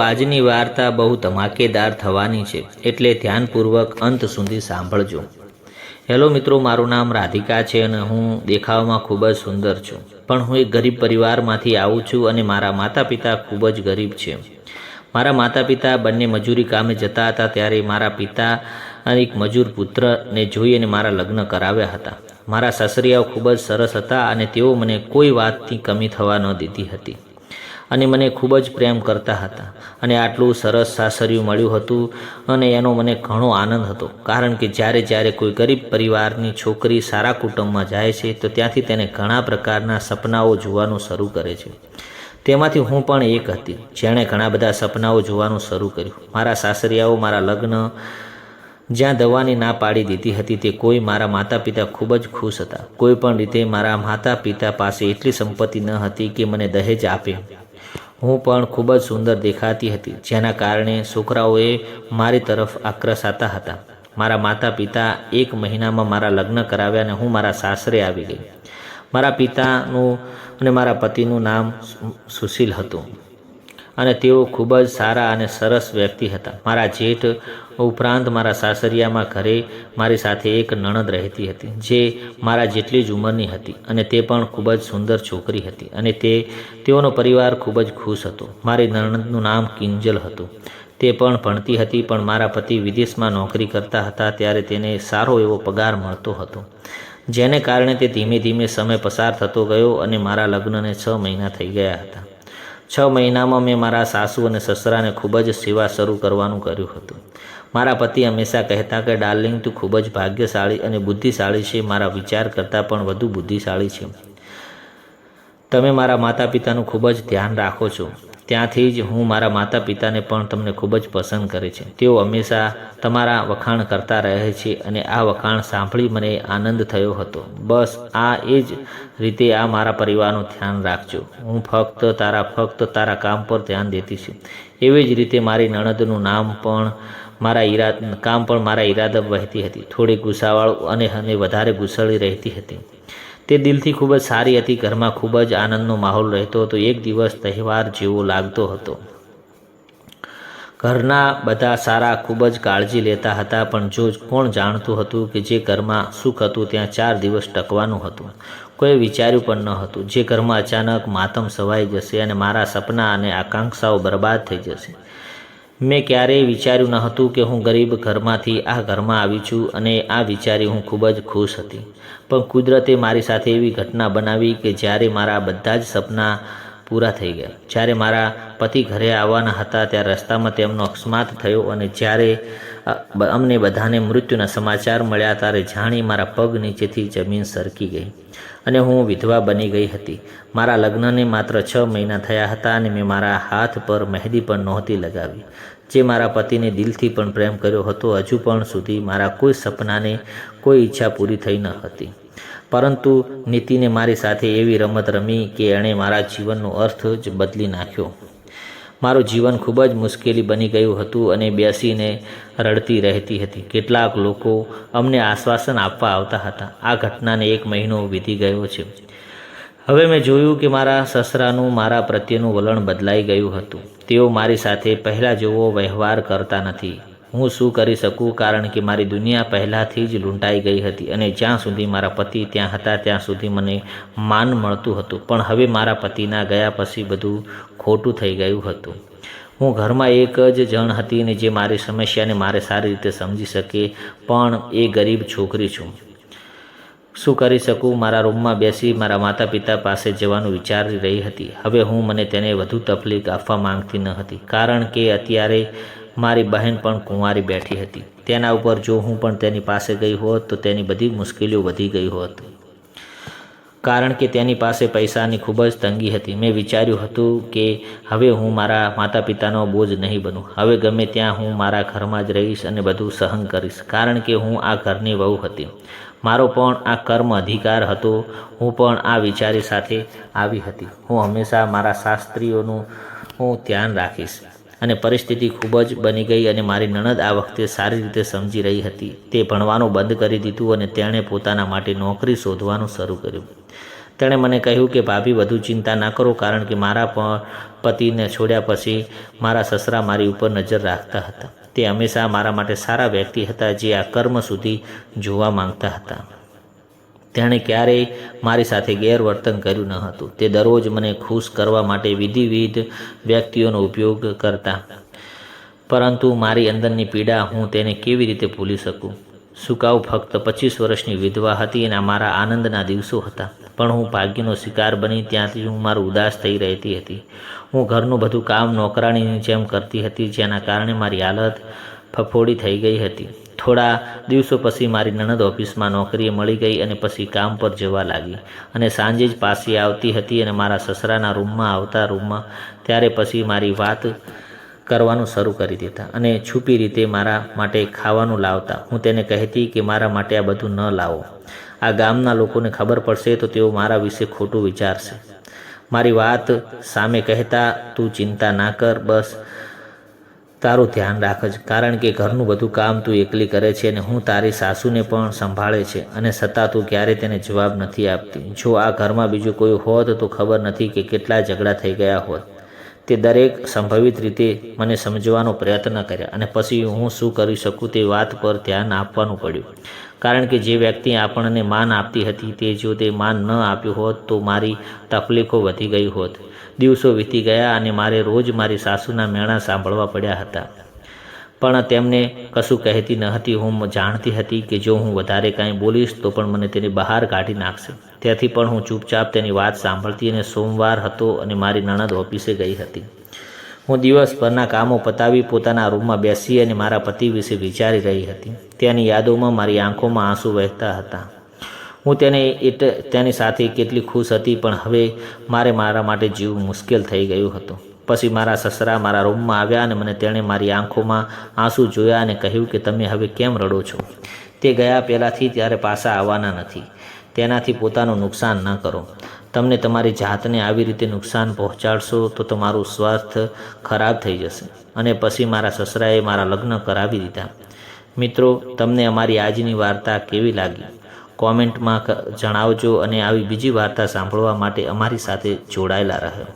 આજની વાર્તા બહુ ધમાકેદાર થવાની છે. એટલે ધ્યાનપૂર્વક અંત સુધી સાંભળજો. હેલો મિત્રો, મારું નામ રાધિકા છે અને હું દેખાવમાં ખૂબ જ સુંદર છું. પણ હું એક ગરીબ પરિવારમાંથી આવું છું અને મારા માતા પિતા ખૂબ જ ગરીબ છે. મારા માતા પિતા બંને મજૂરી કામે જતા હતા ત્યારે મારા પિતા એક મજૂર પુત્રને જોઈ અને મારા લગ્ન કરાવ્યા હતા. મારા સસરિયાઓ ખૂબ જ સરસ હતા અને તેઓ મને કોઈ વાતની કમી થવા ન દીધી હતી. અને મને ખૂબ જ પ્રેમ કરતા હતા. અને આટલું સરસ સાસરિયું મળ્યું હતું અને એનો મને ઘણો આનંદ હતો. કારણ કે જ્યારે જ્યારે કોઈ ગરીબ પરિવારની છોકરી સારા કુટુંબમાં જાય છે, તો ત્યાંથી તેને ઘણા પ્રકારના સપનાઓ જોવાનું શરૂ કરે છે. તેમાંથી હું પણ એક હતી, જેણે ઘણા બધા સપનાઓ જોવાનું શરૂ કર્યું. મારા સાસરિયાઓ મારા લગ્ન, જ્યાં દવાની ના પાડી દીધી હતી, તે કોઈ મારા માતા પિતા ખૂબ જ ખુશ હતા. કોઈ પણ રીતે મારા માતા પિતા પાસે એટલી સંપત્તિ ન હતી કે મને દહેજ આપે. હું પણ ખૂબ જ સુંદર દેખાતી હતી, જેના કારણે છોકરાઓએ મારી તરફ આક્રસાતા હતા. મારા માતા પિતા એક મહિનામાં મારા લગ્ન કરાવ્યા અને હું મારા સાસરે આવી ગઈ. મારા પિતાનું અને મારા પતિનું નામ સુશીલ હતું. અને તેઓ ખૂબ જ સારા અને સરસ વ્યક્તિ હતા. મારા જેઠ ઉપરાંત મારા સાસરિયામાં ઘરે મારી સાથે એક નણદ રહેતી હતી, જે મારા જેટલી જ ઉંમરની હતી અને તે પણ ખૂબ જ સુંદર છોકરી હતી અને તે, તેઓનો પરિવાર ખૂબ જ ખુશ હતો. મારી નણંદનું નામ કિંજલ હતું. તે પણ ભણતી હતી, પણ મારા પતિ વિદેશમાં નોકરી કરતા હતા ત્યારે તેને સારો એવો પગાર મળતો હતો, જેને કારણે તે ધીમે ધીમે સમય પસાર થતો ગયો અને મારા લગ્નને છ મહિના થઈ ગયા હતા. છ મહિનામાં મેં મારા સાસુ અને સસરાને ખૂબ જ સેવા શરૂ કરવાનું કર્યું હતું. મારા પતિ હંમેશા કહેતા કે ડાર્લિંગ તું ખૂબ જ ભાગ્યશાળી અને બુદ્ધિશાળી છે. મારા વિચાર કરતાં પણ વધુ બુદ્ધિશાળી છે. તમે મારા માતા પિતાનું ખૂબ જ ધ્યાન રાખો છો. ત્યાંથી જ હું મારા માતા પિતાને પણ તમને ખૂબ જ પસંદ કરે છે. તેઓ હંમેશા તમારા વખાણ કરતા રહે છે અને આ વખાણ સાંભળી મને આનંદ થયો હતો. બસ, આ એ જ રીતે આ મારા પરિવારનું ધ્યાન રાખજો. હું ફક્ત તારા ફક્ત તારા કામ પર ધ્યાન દેતી છું. એવી જ રીતે મારી નણદનું નામ પણ મારા ઈરાદ કામ પણ મારા ઈરાદા વહેતી હતી. થોડી ગુસ્સાવાળું અને અને વધારે ગુસળી રહેતી હતી. તે દિલથી ખૂબ જ સારી હતી. ઘરમાં ખૂબ જ આનંદનો માહોલ રહેતો હતો. એક દિવસ તહેવાર જેવો લાગતો હતો. ઘરના બધા સારા ખૂબ જ કાળજી લેતા હતા, પણ જો કોણ જાણતું હતું કે જે ઘરમાં સુખ હતું, ત્યાં ચાર દિવસ ટકવાનું હતું. કોઈ વિચાર્યું પણ ન હતું. જે ઘરમાં અચાનક માતમ સવાઈ જશે અને મારા સપના અને આકાંક્ષાઓ બરબાદ થઈ જશે. મેં ક્યારેય વિચાર્યું ન હતું કે હું ગરીબ ઘરમાંથી આ ઘરમાં આવી છું અને આ વિચારી હું ખૂબ જ ખુશ હતી. પણ કુદરતે મારી સાથે એવી ઘટના બનાવી કે જ્યારે મારા બધા જ સપના પૂરા થઈ ગયા. જ્યારે મારા પતિ ઘરે આવવાના હતા, ત્યારે રસ્તામાં તેમનો અકસ્માત થયો અને જ્યારે અમને બધાને મૃત્યુના સમાચાર મળ્યા, ત્યારે જાણી મારા પગ નીચેથી જમીન સરકી ગઈ અને હું વિધવા બની ગઈ હતી. મારા લગ્નને માત્ર છ મહિના થયા હતા અને મેં મારા હાથ પર મહેંદી પણ નહોતી લગાવી. જે મારા પતિને દિલથી પણ પ્રેમ કર્યો હતો, હજુ પણ સુધી મારા કોઈ સપનાને કોઈ ઈચ્છા પૂરી થઈ ન હતી. પરંતુ નીતિને મારી સાથે એવી રમત રમી કે એણે મારા જીવનનો અર્થ જ બદલી નાખ્યો. મારું જીવન ખૂબ જ મુશ્કેલી બની ગયું હતું અને બેસીને રડતી રહેતી હતી. કેટલાક લોકો અમને આશ્વાસન આપવા આવતા હતા. આ ઘટનાને એક મહિનો વીતી ગયો છે. હવે મેં જોયું કે મારા સસરાનું, મારા પ્રત્યેનું વલણ બદલાઈ ગયું હતું. તેઓ મારી સાથે પહેલાં જેવો વ્યવહાર કરતા નથી. હું શું કરી શકું કારણ કે મારી દુનિયા પહેલાંથી જ લૂંટાઈ ગઈ હતી અને જ્યાં સુધી મારા પતિ ત્યાં હતા, ત્યાં સુધી મને માન મળતું હતું. પણ હવે મારા પતિના ગયા પછી બધું ખોટું થઈ ગયું હતું. હું ઘરમાં એક જ જણ હતી ને જે મારી સમસ્યાને મારે સારી રીતે સમજી શકે, પણ એ ગરીબ છોકરી છું. શું કરી શકું? મારા રૂમમાં બેસી મારા માતા પિતા પાસે જવાનું વિચારી રહી હતી. હવે હું મને તેને વધુ તકલીફ આપવા માંગતી ન હતી, કારણ કે અત્યારે મારી બહેન પણ કુંવારી બેઠી હતી. તેના ઉપર જો હું પણ તેની પાસે ગઈ હોત, તો તેની બધી મુશ્કેલીઓ વધી ગઈ હોત. કારણ કે તેની પાસે પૈસાની ખૂબ જ તંગી હતી. મેં વિચાર્યું હતું કે હવે હું મારા માતા પિતાનો બોજ નહીં બનું. હવે ગમે ત્યાં હું મારા ઘરમાં જ રહીશ અને બધું સહન કરીશ, કારણ કે હું આ ઘરની વહુ હતી. મારો પણ આ કર્મ અધિકાર હતો. હું પણ આ વિચારી સાથે આવી હતી. હું હંમેશા મારા શાસ્ત્રીઓનું હું ધ્યાન રાખીશ. અને પરિસ્થિતિ ખૂબ જ બની ગઈ અને મારી નણદ આ વખતે સારી રીતે સમજી રહી હતી. તે ભણવાનું બંધ કરી દીધું અને તેણે પોતાના માટે નોકરી શોધવાનું શરૂ કર્યું. તેણે મને કહ્યું કે, ભાભી, વધુ ચિંતા ના કરો, કારણ કે મારા પણ પતિને છોડ્યા પછી મારા સસરા મારી ઉપર નજર રાખતા હતા. તે હંમેશા મારા માટે સારા વ્યક્તિ હતા જે આ કર્મ સુધી જોવા માંગતા હતા. તેણે ક્યારેય મારી સાથે ગેરવર્તન કર્યું ન હતું. તે દરરોજ મને ખુશ કરવા માટે વિધિવિધ વ્યક્તિઓનો ઉપયોગ કરતા. પરંતુ મારી અંદરની પીડા હું તેને કેવી રીતે ભૂલી શકું? સુકાવ ફક્ત પચીસ વર્ષની વિધવા હતી અને મારા આનંદના દિવસો હતા? પણ હું ભાગ્યનો શિકાર બની ત્યાંથી હું મારું ઉદાસ થઈ રહેતી હતી. હું ઘરનું બધું કામ નોકરાણીની જેમ કરતી હતી, જેના કારણે મારી હાલત ફફોડી થઈ ગઈ હતી. થોડા દિવસો પછી મારી નણંદ ઓફિસમાં નોકરીએ મળી ગઈ અને પછી કામ પર જવા લાગી અને સાંજે જ પાછી આવતી હતી અને મારા સસરાના રૂમમાં આવતા રૂમમાં. ત્યારે પછી મારી વાત કરવાનું શરૂ કરી દેતા અને છુપી રીતે મારા માટે ખાવાનું લાવતા. હું તેને કહેતી કે મારા માટે આ બધું ન લાવો. આ ગામના લોકોને ખબર પડશે તો તેઓ મારા વિશે ખોટું વિચારશે. મારી વાત સામે કહેતા, તું ચિંતા ના કર, બસ. તારું ધ્યાન રાખજ. કારણ કે ઘરનું બધું કામ તું એકલી કરે છે અને હું તારી સાસુને પણ સંભાળે છે અને છતાં તું ક્યારેય તેને જવાબ નથી આપતી. જો આ ઘરમાં બીજું કોઈ હોત તો ખબર નથી કે કેટલા ઝઘડા થઈ ગયા હોત. તે દરેક સંભવિત રીતે મને સમજવાનો પ્રયત્ન કર્યા અને પછી હું શું કરી શકું તે વાત પર ધ્યાન આપવાનું પડ્યું. કારણ કે જે વ્યક્તિ આપણને માન આપતી હતી તે જો તે માન ન આપ્યું હોત તો મારી તકલીફો વધી ગઈ હોત. દિવસો વીતી ગયા અને મારે રોજ મારી સાસુના મેણા સાંભળવા પડ્યા હતા. પણ તેમને કશું કહેતી ન હતી. હું જાણતી હતી કે જો હું વધારે કાંઈ બોલીશ તો પણ મને તેને બહાર કાઢી નાખશે. ત્યાંથી પણ હું ચૂપચાપ તેની વાત સાંભળતી અને સોમવાર હતો અને મારી નણંદ ઓફિસે ગઈ હતી. હું દિવસભરના કામો પતાવી પોતાના રૂમમાં બેસી અને મારા પતિ વિશે વિચારી રહી હતી. તેની યાદોમાં મારી આંખોમાં આંસુ વહેતા હતા. હું તેને એટલે તેની સાથે કેટલી ખુશ હતી પણ હવે મારે મારા માટે જીવવું મુશ્કેલ થઈ ગયું હતું. પછી મારા સસરા મારા રૂમમાં આવ્યા અને મને તેણે મારી આંખોમાં આંસુ જોયા અને કહ્યું કે તમે હવે કેમ રડો છો? તે ગયા પહેલાંથી ત્યારે પાછા આવવાના નથી. તેનાથી પોતાનું નુકસાન ન કરો. તમને તમારી જાતને આવી રીતે નુકસાન પહોંચાડશો તો તમારું સ્વાસ્થ્ય ખરાબ થઈ જશે. અને પછી મારા સસરાએ મારા લગ્ન કરાવી દીધા. મિત્રો, તમને અમારી આજની વાર્તા કેવી લાગી? કોમેન્ટમાં જણાવજો અને આવી બીજી વાર્તા સાંભળવા માટે અમારી સાથે જોડાયેલા રહો.